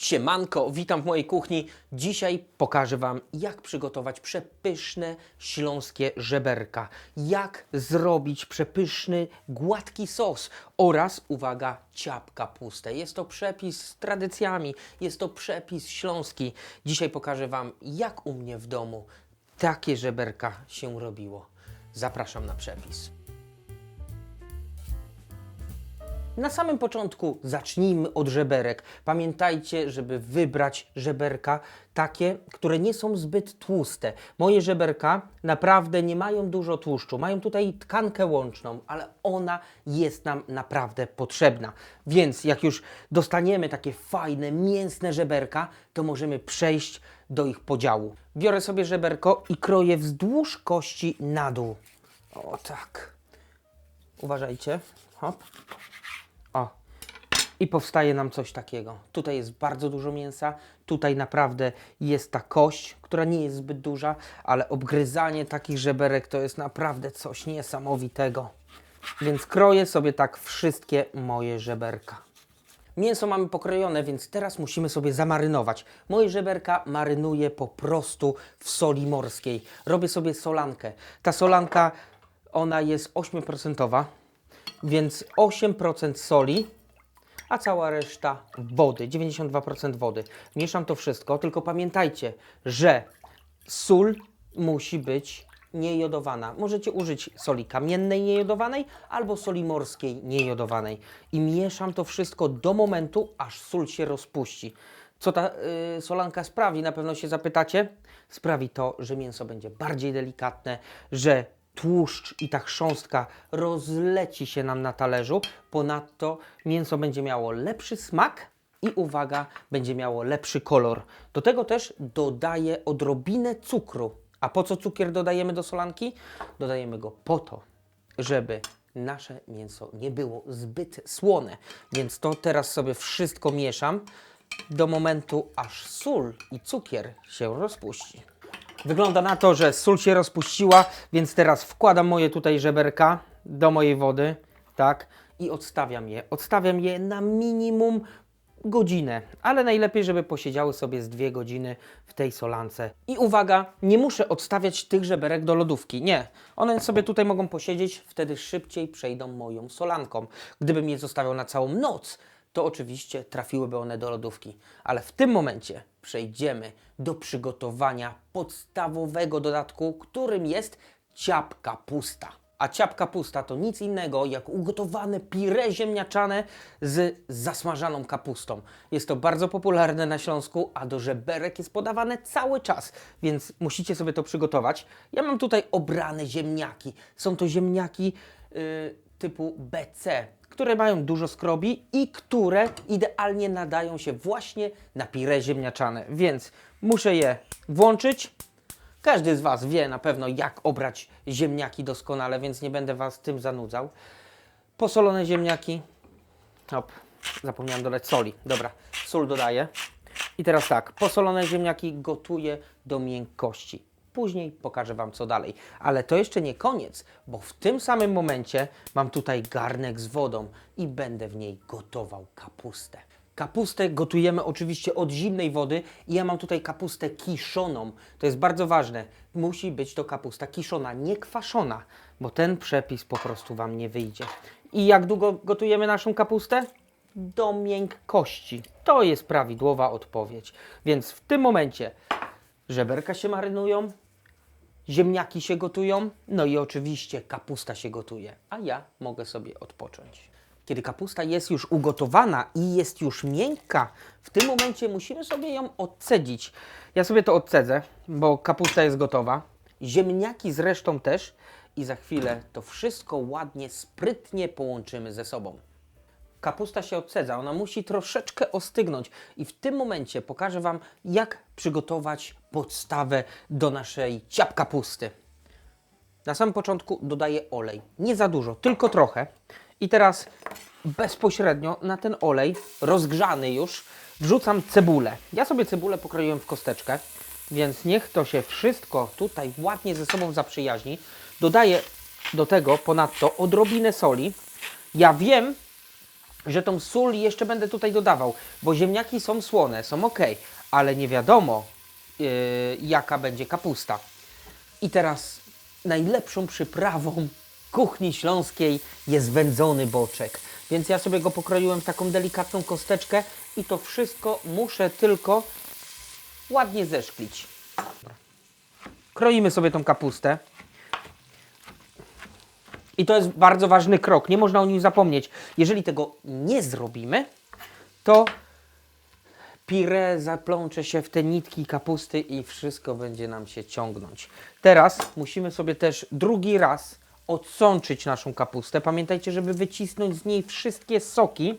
Siemanko, witam w mojej kuchni. Dzisiaj pokażę Wam, jak przygotować przepyszne śląskie żeberka. Jak zrobić przepyszny, gładki sos oraz, uwaga, ciapka puste. Jest to przepis z tradycjami, jest to przepis śląski. Dzisiaj pokażę Wam, jak u mnie w domu takie żeberka się robiło. Zapraszam na przepis. Na samym początku zacznijmy od żeberek. Pamiętajcie, żeby wybrać żeberka takie, które nie są zbyt tłuste. Moje żeberka naprawdę nie mają dużo tłuszczu. Mają tutaj tkankę łączną, ale ona jest nam naprawdę potrzebna. Więc jak już dostaniemy takie fajne, mięsne żeberka, to możemy przejść do ich podziału. Biorę sobie żeberko i kroję wzdłuż kości na dół. O tak. Uważajcie. Hop. I powstaje nam coś takiego. Tutaj jest bardzo dużo mięsa, tutaj naprawdę jest ta kość, która nie jest zbyt duża, ale obgryzanie takich żeberek to jest naprawdę coś niesamowitego. Więc kroję sobie tak wszystkie moje żeberka. Mięso mamy pokrojone, więc teraz musimy sobie zamarynować. Moje żeberka marynuję po prostu w soli morskiej. Robię sobie solankę. Ta solanka, ona jest 8%, więc 8% soli, a cała reszta wody, 92% wody. Mieszam to wszystko, tylko pamiętajcie, że sól musi być niejodowana. Możecie użyć soli kamiennej niejodowanej albo soli morskiej niejodowanej. I mieszam to wszystko do momentu, aż sól się rozpuści. Co ta y, solanka sprawi? Na pewno się zapytacie. Sprawi to, że mięso będzie bardziej delikatne, że tłuszcz i ta chrząstka rozleci się nam na talerzu. Ponadto mięso będzie miało lepszy smak i uwaga, będzie miało lepszy kolor. Do tego też dodaję odrobinę cukru. A po co cukier dodajemy do solanki? Dodajemy go po to, żeby nasze mięso nie było zbyt słone. Więc to teraz sobie wszystko mieszam do momentu, aż sól i cukier się rozpuści. Wygląda na to, że sól się rozpuściła, więc teraz wkładam moje tutaj żeberka do mojej wody, tak, i odstawiam je. Odstawiam je na minimum godzinę, ale najlepiej, żeby posiedziały sobie z dwie godziny w tej solance. I uwaga, nie muszę odstawiać tych żeberek do lodówki. Nie, one sobie tutaj mogą posiedzieć, wtedy szybciej przejdą moją solanką. Gdybym je zostawiał na całą noc, to oczywiście trafiłyby one do lodówki. Ale w tym momencie przejdziemy do przygotowania podstawowego dodatku, którym jest ciapka pusta. A ciapka pusta to nic innego jak ugotowane pire ziemniaczane z zasmażaną kapustą. Jest to bardzo popularne na Śląsku, a do żeberek jest podawane cały czas, więc musicie sobie to przygotować. Ja mam tutaj obrane ziemniaki. Są to ziemniaki typu BC, które mają dużo skrobi i które idealnie nadają się właśnie na pire ziemniaczane. Więc muszę je włączyć. Każdy z Was wie na pewno, jak obrać ziemniaki doskonale, więc nie będę Was tym zanudzał. Posolone ziemniaki. Hop, zapomniałem dodać soli. Dobra, sól dodaję. I teraz tak, posolone ziemniaki gotuję do miękkości. Później pokażę Wam co dalej. Ale to jeszcze nie koniec, bo w tym samym momencie mam tutaj garnek z wodą i będę w niej gotował kapustę. Kapustę gotujemy oczywiście od zimnej wody i ja mam tutaj kapustę kiszoną. To jest bardzo ważne. Musi być to kapusta kiszona, nie kwaszona, bo ten przepis po prostu Wam nie wyjdzie. I jak długo gotujemy naszą kapustę? Do miękkości. To jest prawidłowa odpowiedź. Więc w tym momencie żeberka się marynują, ziemniaki się gotują, no i oczywiście kapusta się gotuje, a ja mogę sobie odpocząć. Kiedy kapusta jest już ugotowana i jest już miękka, w tym momencie musimy sobie ją odcedzić. Ja sobie to odcedzę, bo kapusta jest gotowa. Ziemniaki zresztą też i za chwilę to wszystko ładnie, sprytnie połączymy ze sobą. Kapusta się odcedza, ona musi troszeczkę ostygnąć i w tym momencie pokażę Wam, jak przygotować podstawę do naszej ciap kapusty. Na samym początku dodaję olej. Nie za dużo, tylko trochę. I teraz bezpośrednio na ten olej, rozgrzany już, wrzucam cebulę. Ja sobie cebulę pokroiłem w kosteczkę, więc niech to się wszystko tutaj ładnie ze sobą zaprzyjaźni. Dodaję do tego ponadto odrobinę soli. Ja wiem, że tą sól jeszcze będę tutaj dodawał, bo ziemniaki są słone, są ok, ale nie wiadomo yy, jaka będzie kapusta. I teraz najlepszą przyprawą kuchni śląskiej jest wędzony boczek. Więc ja sobie go pokroiłem w taką delikatną kosteczkę i to wszystko muszę tylko ładnie zeszklić. Kroimy sobie tą kapustę. I to jest bardzo ważny krok, nie można o nim zapomnieć. Jeżeli tego nie zrobimy, to pire zaplącze się w te nitki kapusty i wszystko będzie nam się ciągnąć. Teraz musimy sobie też drugi raz odsączyć naszą kapustę. Pamiętajcie, żeby wycisnąć z niej wszystkie soki,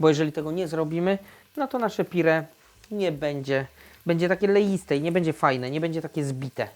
bo jeżeli tego nie zrobimy, no to nasze pire nie będzie, będzie takie leiste i nie będzie fajne, nie będzie takie zbite.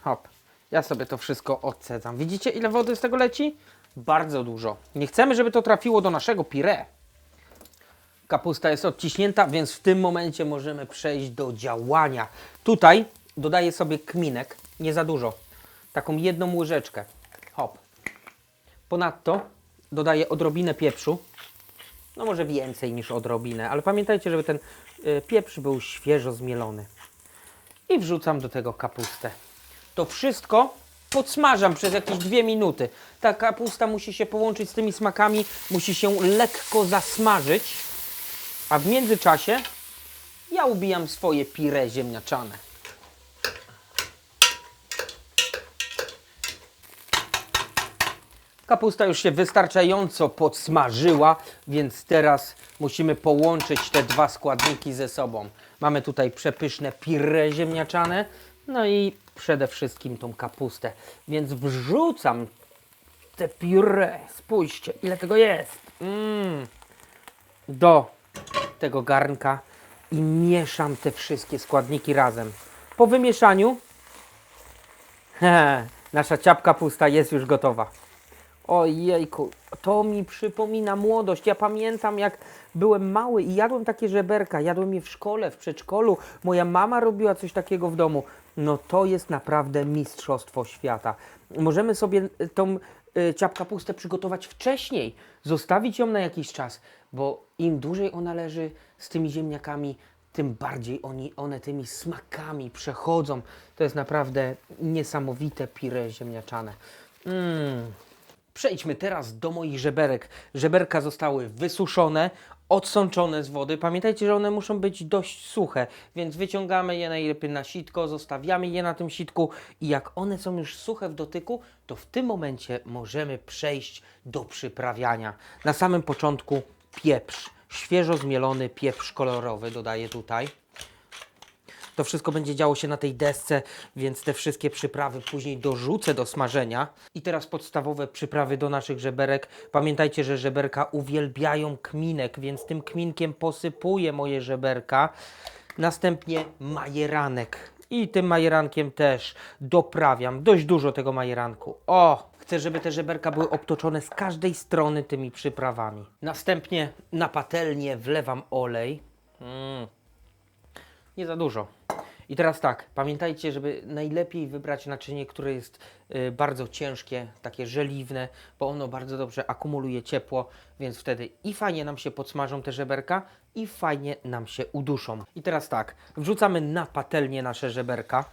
Hop. Ja sobie to wszystko odcedzam. Widzicie, ile wody z tego leci? Bardzo dużo. Nie chcemy, żeby to trafiło do naszego pire. Kapusta jest odciśnięta, więc w tym momencie możemy przejść do działania. Tutaj dodaję sobie kminek, nie za dużo. Taką jedną łyżeczkę. Hop. Ponadto dodaję odrobinę pieprzu. No może więcej niż odrobinę, ale pamiętajcie, żeby ten y, pieprz był świeżo zmielony. I wrzucam do tego kapustę. To wszystko podsmażam przez jakieś dwie minuty. Ta kapusta musi się połączyć z tymi smakami, musi się lekko zasmażyć. A w międzyczasie ja ubijam swoje pire ziemniaczane. Kapusta już się wystarczająco podsmażyła, więc teraz musimy połączyć te dwa składniki ze sobą. Mamy tutaj przepyszne pire ziemniaczane, no i przede wszystkim tą kapustę. Więc wrzucam te pire. Spójrzcie, ile tego jest. Mm. Do tego garnka i mieszam te wszystkie składniki razem. Po wymieszaniu nasza ciapka pusta jest już gotowa. Ojejku, to mi przypomina młodość. Ja pamiętam, jak byłem mały i jadłem takie żeberka. Jadłem je w szkole, w przedszkolu. Moja mama robiła coś takiego w domu. No to jest naprawdę mistrzostwo świata. Możemy sobie tą y, ciapka pustę przygotować wcześniej, zostawić ją na jakiś czas, bo im dłużej ona leży z tymi ziemniakami, tym bardziej oni, one tymi smakami przechodzą. To jest naprawdę niesamowite pire ziemniaczane. Mm. Przejdźmy teraz do moich żeberek. Żeberka zostały wysuszone, odsączone z wody. Pamiętajcie, że one muszą być dość suche, więc wyciągamy je najlepiej na sitko, zostawiamy je na tym sitku i jak one są już suche w dotyku, to w tym momencie możemy przejść do przyprawiania. Na samym początku pieprz, świeżo zmielony pieprz kolorowy dodaję tutaj. To wszystko będzie działo się na tej desce, więc te wszystkie przyprawy później dorzucę do smażenia. I teraz podstawowe przyprawy do naszych żeberek. Pamiętajcie, że żeberka uwielbiają kminek, więc tym kminkiem posypuję moje żeberka. Następnie majeranek. I tym majerankiem też doprawiam dość dużo tego majeranku. O! Chcę, żeby te żeberka były obtoczone z każdej strony tymi przyprawami. Następnie na patelnię wlewam olej. Mm nie za dużo. I teraz tak, pamiętajcie, żeby najlepiej wybrać naczynie, które jest y, bardzo ciężkie, takie żeliwne, bo ono bardzo dobrze akumuluje ciepło, więc wtedy i fajnie nam się podsmażą te żeberka i fajnie nam się uduszą. I teraz tak, wrzucamy na patelnię nasze żeberka.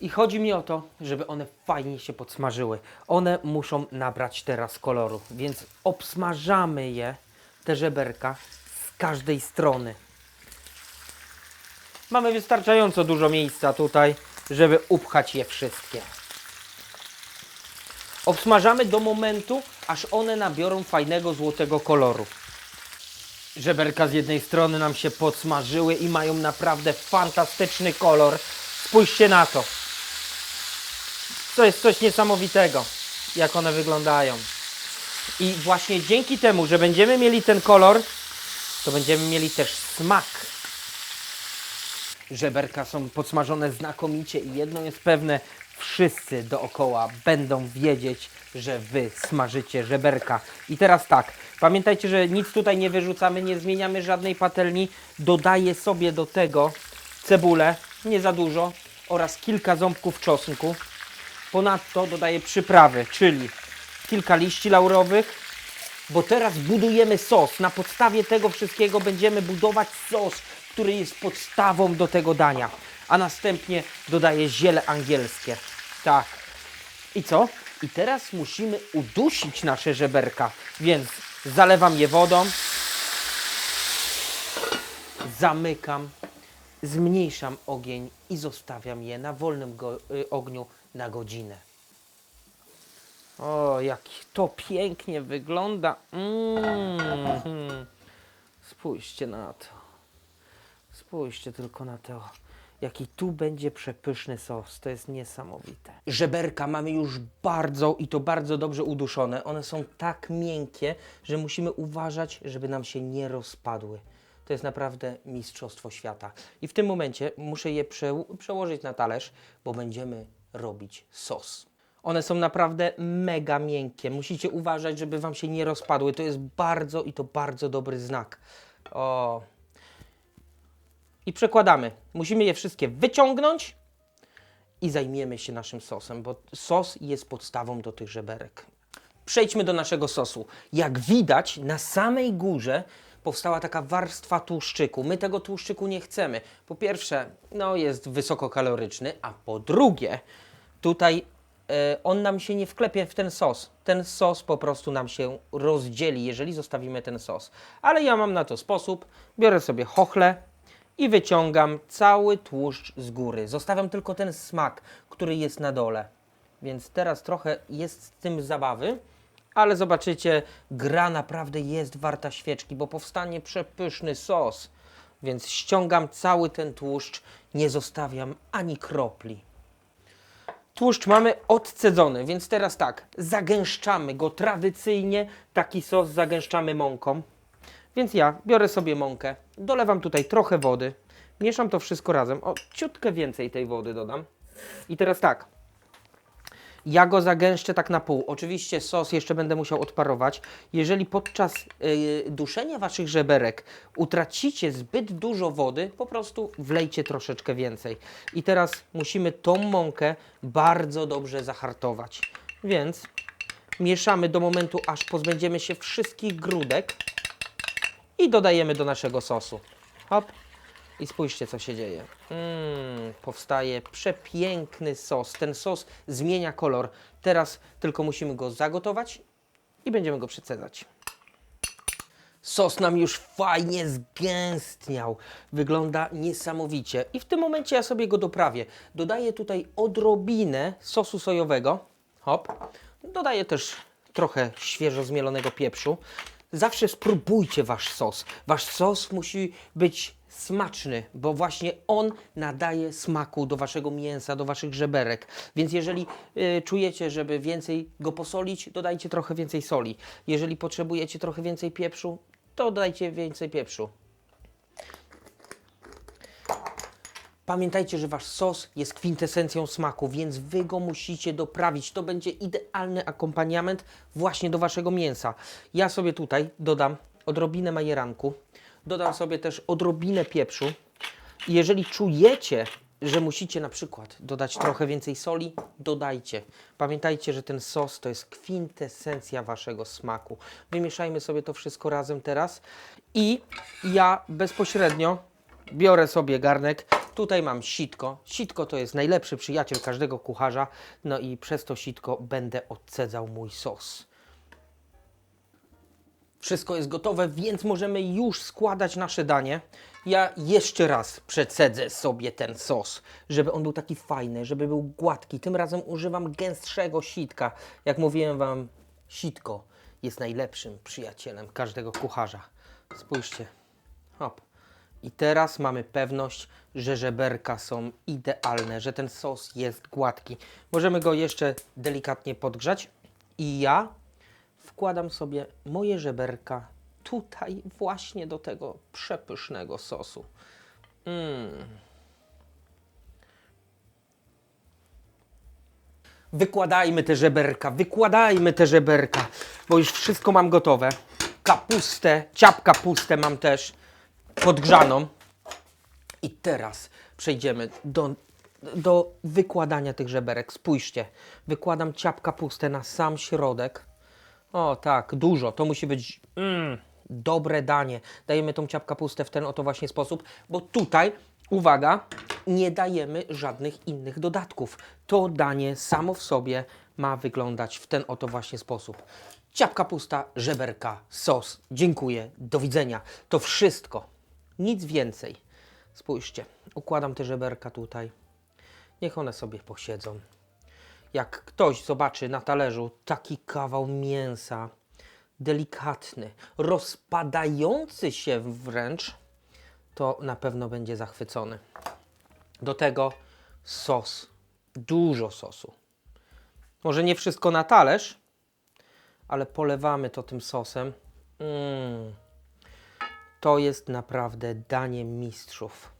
I chodzi mi o to, żeby one fajnie się podsmażyły. One muszą nabrać teraz koloru, więc obsmażamy je, te żeberka, z każdej strony. Mamy wystarczająco dużo miejsca tutaj, żeby upchać je wszystkie. Obsmażamy do momentu, aż one nabiorą fajnego złotego koloru. Żeberka z jednej strony nam się podsmażyły i mają naprawdę fantastyczny kolor. Spójrzcie na to. To jest coś niesamowitego, jak one wyglądają. I właśnie dzięki temu, że będziemy mieli ten kolor, to będziemy mieli też smak. Żeberka są podsmażone znakomicie i jedno jest pewne, wszyscy dookoła będą wiedzieć, że Wy smażycie żeberka. I teraz tak, pamiętajcie, że nic tutaj nie wyrzucamy, nie zmieniamy żadnej patelni. Dodaję sobie do tego cebulę, nie za dużo, oraz kilka ząbków czosnku. Ponadto dodaję przyprawy, czyli kilka liści laurowych, bo teraz budujemy sos. Na podstawie tego wszystkiego będziemy budować sos, który jest podstawą do tego dania. A następnie dodaję ziele angielskie. Tak. I co? I teraz musimy udusić nasze żeberka, więc zalewam je wodą, zamykam, zmniejszam ogień i zostawiam je na wolnym y, ogniu na godzinę. O, jak to pięknie wygląda. Mm. Spójrzcie na to. Spójrzcie tylko na to. Jaki tu będzie przepyszny sos. To jest niesamowite. Żeberka mamy już bardzo i to bardzo dobrze uduszone. One są tak miękkie, że musimy uważać, żeby nam się nie rozpadły. To jest naprawdę mistrzostwo świata. I w tym momencie muszę je prze, przełożyć na talerz, bo będziemy robić sos. One są naprawdę mega miękkie. Musicie uważać, żeby Wam się nie rozpadły. To jest bardzo i to bardzo dobry znak. O. I przekładamy. Musimy je wszystkie wyciągnąć i zajmiemy się naszym sosem, bo sos jest podstawą do tych żeberek. Przejdźmy do naszego sosu. Jak widać, na samej górze powstała taka warstwa tłuszczyku. My tego tłuszczyku nie chcemy. Po pierwsze, no jest wysokokaloryczny, a po drugie, tutaj on nam się nie wklepie w ten sos. Ten sos po prostu nam się rozdzieli, jeżeli zostawimy ten sos. Ale ja mam na to sposób. Biorę sobie chochlę i wyciągam cały tłuszcz z góry. Zostawiam tylko ten smak, który jest na dole. Więc teraz trochę jest z tym zabawy, ale zobaczycie, gra naprawdę jest warta świeczki, bo powstanie przepyszny sos. Więc ściągam cały ten tłuszcz, nie zostawiam ani kropli. Tłuszcz mamy odcedzony, więc teraz tak, zagęszczamy go tradycyjnie. Taki sos zagęszczamy mąką. Więc ja biorę sobie mąkę, dolewam tutaj trochę wody, mieszam to wszystko razem. O, ciutkę więcej tej wody dodam. I teraz tak, ja go zagęszczę tak na pół. Oczywiście sos jeszcze będę musiał odparować. Jeżeli podczas yy, duszenia waszych żeberek utracicie zbyt dużo wody, po prostu wlejcie troszeczkę więcej. I teraz musimy tą mąkę bardzo dobrze zahartować. Więc mieszamy do momentu, aż pozbędziemy się wszystkich grudek i dodajemy do naszego sosu. Hop. I spójrzcie, co się dzieje. Mm, powstaje przepiękny sos. Ten sos zmienia kolor. Teraz tylko musimy go zagotować i będziemy go przecedzać. Sos nam już fajnie zgęstniał. Wygląda niesamowicie. I w tym momencie ja sobie go doprawię. Dodaję tutaj odrobinę sosu sojowego. Hop. Dodaję też trochę świeżo zmielonego pieprzu. Zawsze spróbujcie wasz sos. Wasz sos musi być smaczny, bo właśnie on nadaje smaku do waszego mięsa, do waszych żeberek. Więc jeżeli y, czujecie, żeby więcej go posolić, dodajcie trochę więcej soli. Jeżeli potrzebujecie trochę więcej pieprzu, to dodajcie więcej pieprzu. Pamiętajcie, że wasz sos jest kwintesencją smaku, więc wy go musicie doprawić. To będzie idealny akompaniament właśnie do waszego mięsa. Ja sobie tutaj dodam odrobinę majeranku, dodam sobie też odrobinę pieprzu. Jeżeli czujecie, że musicie na przykład dodać trochę więcej soli, dodajcie. Pamiętajcie, że ten sos to jest kwintesencja waszego smaku. Wymieszajmy sobie to wszystko razem teraz i ja bezpośrednio biorę sobie garnek. Tutaj mam sitko. Sitko to jest najlepszy przyjaciel każdego kucharza. No i przez to sitko będę odcedzał mój sos. Wszystko jest gotowe, więc możemy już składać nasze danie. Ja jeszcze raz przecedzę sobie ten sos, żeby on był taki fajny, żeby był gładki. Tym razem używam gęstszego sitka. Jak mówiłem Wam, sitko jest najlepszym przyjacielem każdego kucharza. Spójrzcie. Hop. I teraz mamy pewność, że żeberka są idealne, że ten sos jest gładki. Możemy go jeszcze delikatnie podgrzać. I ja wkładam sobie moje żeberka tutaj właśnie do tego przepysznego sosu. Mm. Wykładajmy te żeberka, wykładajmy te żeberka, bo już wszystko mam gotowe. Kapustę, ciap kapustę mam też podgrzaną. I teraz przejdziemy do, do wykładania tych żeberek. Spójrzcie, wykładam ciap kapustę na sam środek. O tak, dużo. To musi być mm, dobre danie. Dajemy tą ciap kapustę w ten oto właśnie sposób, bo tutaj, uwaga, nie dajemy żadnych innych dodatków. To danie samo w sobie ma wyglądać w ten oto właśnie sposób. Ciap kapusta, żeberka, sos. Dziękuję, do widzenia. To wszystko. Nic więcej. Spójrzcie, układam te żeberka tutaj. Niech one sobie posiedzą. Jak ktoś zobaczy na talerzu taki kawał mięsa, delikatny, rozpadający się wręcz, to na pewno będzie zachwycony. Do tego sos, dużo sosu. Może nie wszystko na talerz, ale polewamy to tym sosem. Mm. To jest naprawdę danie mistrzów.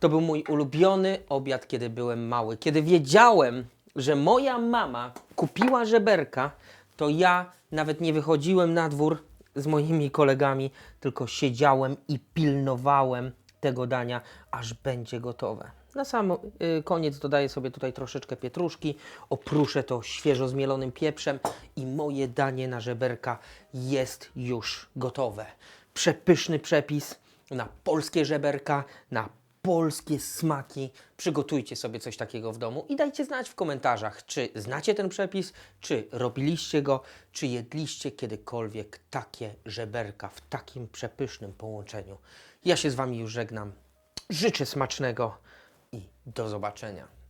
To był mój ulubiony obiad, kiedy byłem mały. Kiedy wiedziałem, że moja mama kupiła żeberka, to ja nawet nie wychodziłem na dwór z moimi kolegami, tylko siedziałem i pilnowałem tego dania, aż będzie gotowe. Na sam y, koniec dodaję sobie tutaj troszeczkę pietruszki, opruszę to świeżo zmielonym pieprzem i moje danie na żeberka jest już gotowe. Przepyszny przepis na polskie żeberka, na polskie smaki. Przygotujcie sobie coś takiego w domu i dajcie znać w komentarzach, czy znacie ten przepis, czy robiliście go, czy jedliście kiedykolwiek takie żeberka w takim przepysznym połączeniu. Ja się z Wami już żegnam. Życzę smacznego i do zobaczenia.